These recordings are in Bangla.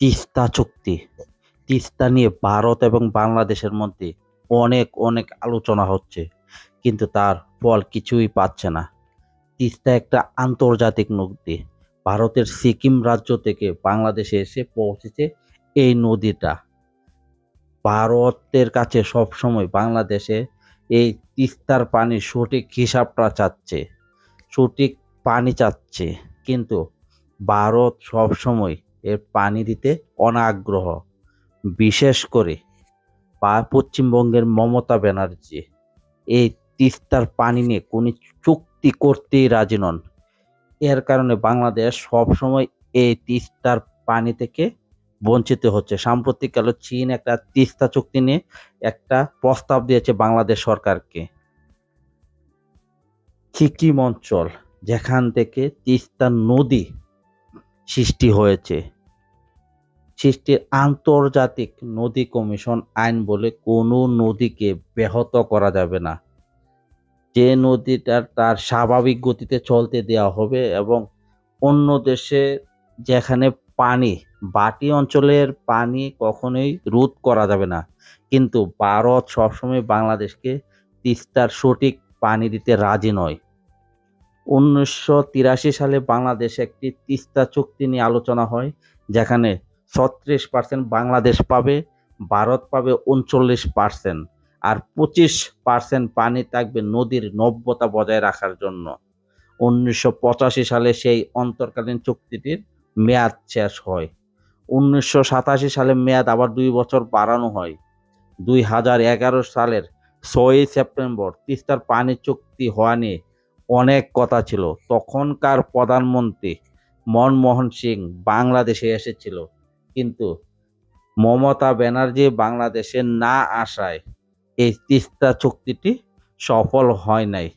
তিস্তা চুক্তি। তিস্তা নিয়ে ভারত এবং বাংলাদেশের মধ্যে অনেক অনেক আলোচনা হচ্ছে, কিন্তু তার ফল কিছুই পাচ্ছে না। তিস্তা একটা আন্তর্জাতিক নদী। ভারতের সিকিম রাজ্য থেকে বাংলাদেশে এসে পৌঁছেছে এই নদীটা। ভারতের কাছে সবসময় বাংলাদেশে এই তিস্তার পানির সঠিক হিসাবটা চাচ্ছে, সঠিক পানি চাচ্ছে, কিন্তু ভারত সবসময় এর পানি দিতে অনাগ্রহ। বিশেষ করে পশ্চিমবঙ্গের মমতা ব্যানার্জি, এই তিস্তার পানি নিয়ে কোনো চুক্তি করতেই রাজি নন। এর কারণে বাংলাদেশ সবসময় এই তিস্তার পানি থেকে বঞ্চিত হচ্ছে। সাম্প্রতিককালে চীন একটা তিস্তা চুক্তি নিয়ে একটা প্রস্তাব দিয়েছে বাংলাদেশ সরকারকে। সিকিম অঞ্চল যেখান থেকে তিস্তা নদী সৃষ্টি হয়েছে। সৃষ্টির আন্তর্জাতিক নদী কমিশন আইন বলে কোনো নদীকে ব্যাহত করা যাবে না। যে নদীটার তার স্বাভাবিক গতিতে চলতে দেওয়া হবে এবং অন্য দেশে যেখানে পানি, বাটি অঞ্চলের পানি কখনোই রোধ করা যাবে না। কিন্তু ভারত সবসময় বাংলাদেশকে তিস্তার সঠিক পানি দিতে রাজি নয়। উনিশশো সালে বাংলাদেশে একটি তিস্তা চুক্তি নিয়ে আলোচনা হয়, যেখানে ছত্রিশ পার্সেন্ট বাংলাদেশ পাবে, ভারত পাবে উনচল্লিশ পার্সেন্ট আর পঁচিশ পার্সেন্ট পানি থাকবে নদীর নব্যতা বজায় রাখার জন্য। উনিশশো পঁচাশি সালে সেই অন্তর্কালীন চুক্তিটির মেয়াদ শেষ হয়। উনিশশো সাতাশি সালে মেয়াদ আবার দুই বছর বাড়ানো হয়। দুই হাজার এগারো সালের ছয়ই সেপ্টেম্বর তিস্তার পানি চুক্তি হওয়া নিয়ে অনেক কথা ছিল। তখনকার প্রধানমন্ত্রী মনমোহন সিং বাংলাদেশে এসেছিল। কিন্তু মমতা ব্যানার্জি বাংলাদেশে না আসায় এই তিস্তা চুক্তিটি সফল হয় নাই।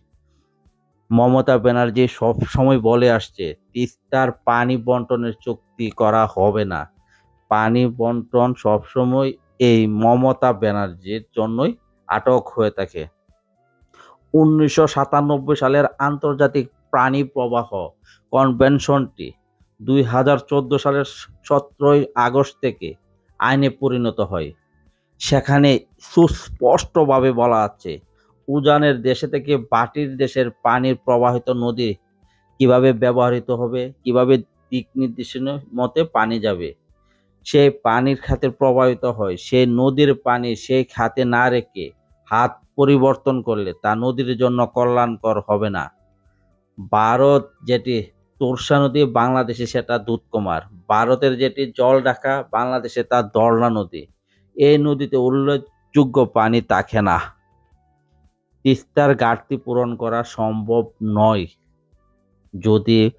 মমতা ব্যানার্জি সব সময় বলে আসছে, তিস্তার পানি বন্টনের চুক্তি করা হবে না। পানি বন্টন সবসময় এই মমতা ব্যানার্জির জন্যই আটক হয়ে থাকে। উনিশশো সাতানব্বই সালের আন্তর্জাতিক প্রাণী প্রবাহ কনভেনশনটি দুই হাজার চোদ্দ সালের সতেরোই আগস্ট থেকে আইনে পরিণত হয়। সেখানে সুস্পষ্টভাবে বলা আছে, উজানের দেশে থেকে বাটির দেশের পানির প্রবাহিত নদী কীভাবে ব্যবহৃত হবে, কীভাবে দিক নির্দেশনা মতে পানি যাবে। সেই পানির খাতে প্রবাহিত হয় সেই নদীর পানি সেই খাতে না রেখে হাত পরিবর্তন করলে তা নদীর জন্য কল্যাণকর হবে না। ভারত যেটি তোরসা নদী বাংলাদেশে সেটা দুধকুমার। ভারতের যেটি জল ঢাকা, বাংলাদেশে তা দর্লা নদী। এই নদীতে উল্লেখযোগ্য পানি থাকে না। তিস্তার ঘাটতি পূরণ করা সম্ভব নয়। যদি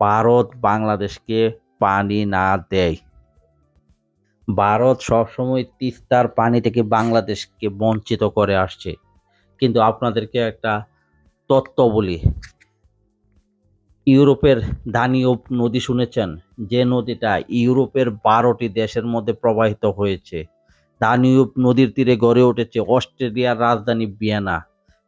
ভারত বাংলাদেশকে পানি না দেয়। ভারত সবসময় তিস্তার পানি থেকে বাংলাদেশকে বঞ্চিত করে আসছে। কিন্তু আপনাদেরকে একটা তত্ত্ব বলি। ইউরোপের দানিউব নদী শুনেছেন যে নদীটা ইউরোপের বারোটি দেশের মধ্যে প্রবাহিত হয়েছে। দানিউব নদীর তীরে গড়ে উঠেছে অস্ট্রেলিয়ার রাজধানী ভিয়েনা,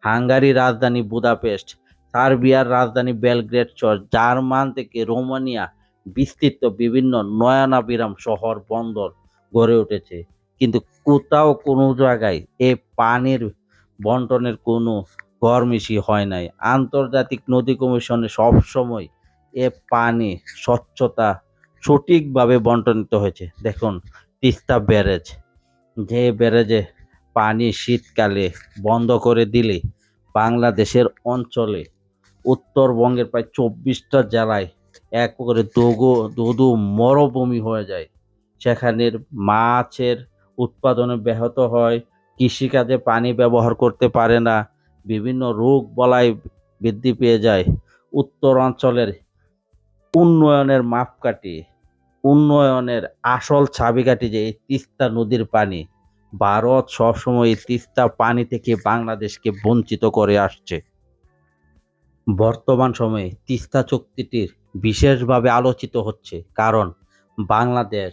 হাঙ্গারির রাজধানী বুদাপেস্ট, সার্বিয়ার রাজধানী বেলগ্রেড শহর জার্মান থেকে রোমানিয়া বিস্তৃত বিভিন্ন নয়নাবিরাম শহর বন্দর গড়ে উঠেছে। কিন্তু কোথাও কোনো জায়গায় এ পানির বন্টনের কোনো গরমিশি হয় নাই। আন্তর্জাতিক নদী কমিশনে সবসময় এ পানি স্বচ্ছতা সঠিকভাবে বন্টনিত হয়েছে। দেখুন, তিস্তা ব্যারেজ। যে ব্যারেজে পানি শীতকালে বন্ধ করে দিলে বাংলাদেশের অঞ্চলে উত্তরবঙ্গের প্রায় চব্বিশটা জেলায় এক করে দোগো, দুদু মরুভূমি হয়ে যায়। সেখানের মাছের উৎপাদনে ব্যাহত হয়। কৃষিকাজে পানি ব্যবহার করতে পারে না। বিভিন্ন রোগ বলাই বৃদ্ধি পেয়ে যায়। উত্তরাঞ্চলের উন্নয়নের মাপকাঠি, উন্নয়নের আসল চাবিকাঠি যে এই তিস্তা নদীর পানি, ভারত সবসময় এই তিস্তা পানি থেকে বাংলাদেশকে বঞ্চিত করে আসছে। বর্তমান সময়ে তিস্তা চুক্তিটির বিশেষভাবে আলোচিত হচ্ছে কারণ বাংলাদেশ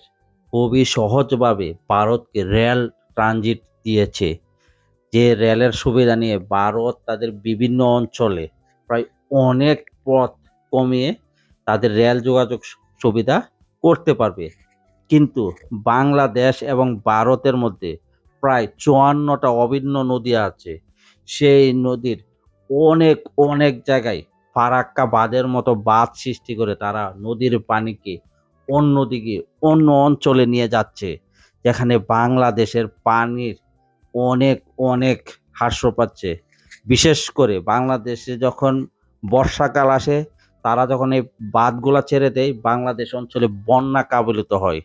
খুবই সহজভাবে ভারতকে রেল ট্রানজিট দিয়েছে। যে রেলের সুবিধা নিয়ে ভারত তাদের বিভিন্ন অঞ্চলে প্রায় অনেক পথ কমিয়ে তাদের রেল যোগাযোগ সুবিধা করতে পারবে। কিন্তু বাংলাদেশ এবং ভারতের মধ্যে প্রায় চুয়ান্নটা অভিন্ন নদী আছে। সেই নদীর অনেক অনেক জায়গায় ফারাক্কা বাঁধের মতো বাঁধ সৃষ্টি করে তারা নদীর পানিকে অন্যদিকে, অন্য অঞ্চলে নিয়ে যাচ্ছে। যেখানে বাংলাদেশের পানির অনেক অনেক হ্রাস পাচ্ছে। বিশেষ করে বাংলাদেশে যখন বর্ষাকাল আসে, তারা যখন এই বাঁধগুলা ছেড়ে দেয়, বাংলাদেশ অঞ্চলে বন্যা কাবলিত হয়।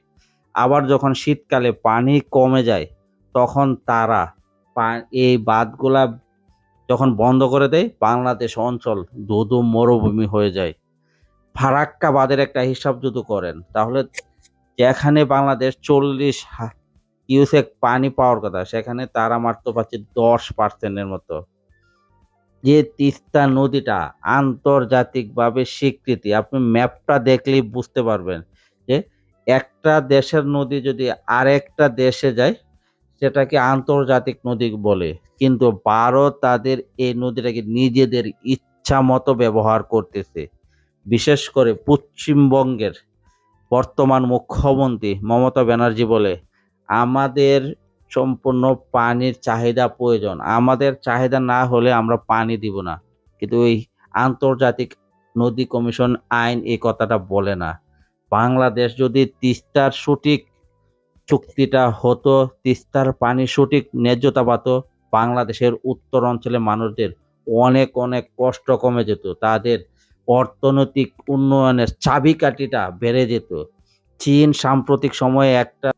আবার যখন শীতকালে পানি কমে যায়, তখন তারা এই বাঁধগুলা যখন বন্ধ করে দেয়, বাংলাদেশ অঞ্চল ধুধু মরুভূমি হয়ে যায়। ফারাক্কা বাঁধের একটা হিসাব যদি করেন। তাহলে যেখানে বাংলাদেশ চল্লিশ কিউসেক পানি পাওয়ার কথা, সেখানে তারা মাত্র পাচ্ছে দশ পার্সেন্টের মতো। যে তিস্তা নদীটা আন্তর্জাতিকভাবে স্বীকৃতি, আপনি ম্যাপটা দেখলেই বুঝতে পারবেন যে একটা দেশের নদী যদি আরেকটা দেশে যায়, সেটাকে আন্তর্জাতিক নদী বলে। কিন্তু ভারত তাদের এই নদীটাকে নিজেদের ইচ্ছা মতো ব্যবহার করতেছে। বিশেষ করে পশ্চিমবঙ্গের বর্তমান মুখ্যমন্ত্রী মমতা ব্যানার্জি বলে আমাদের সম্পূর্ণ পানির চাহিদা প্রয়োজন। আমাদের চাহিদা না হলে আমরা পানি দিব না। কিন্তু ওই আন্তর্জাতিক নদী কমিশন আইন এই কথাটা বলে না। বাংলাদেশ যদি তিস্তার সঠিক চুক্তিটা হতো, তিস্তার পানি সঠিক ন্যায্যতা পাত, বাংলাদেশের উত্তর অঞ্চলের মানুষদের অনেক অনেক কষ্ট কমে যেত। তাদের অর্থনৈতিক উন্নয়নের চাবিকাঠিটা বেড়ে যেত। চীন সাম্প্রতিক সময়ে একটা